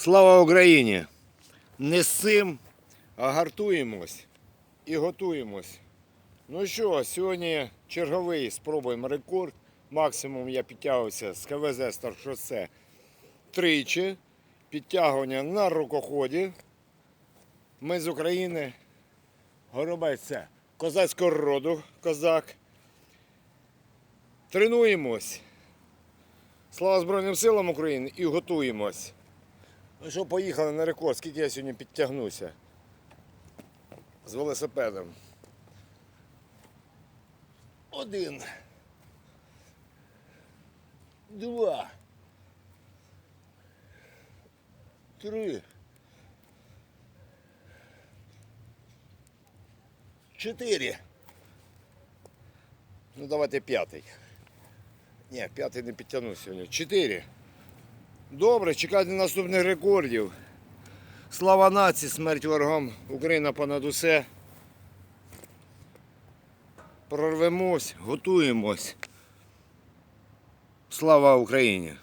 Слава Україні! Не сим, а гартуємось і готуємось. Ну що, сьогодні черговий спробуємо рекорд. Максимум я підтягувався з КВЗ Старшосе тричі. Підтягування на рукоході. Ми з України. Горобець це козацького роду, козак. Тренуємось. Слава Збройним силам України і готуємось. Ну що, поїхали на рекорд. Скільки я сьогодні підтягнуся з велосипедом. Один. Два. Три. Чотири. Ну давайте п'ятий. Ні, п'ятий не підтягну сьогодні. Чотири. Добре, чекайте наступних рекордів. Слава нації, смерть ворогам, Україна понад усе. Прорвемось, готуємось. Слава Україні!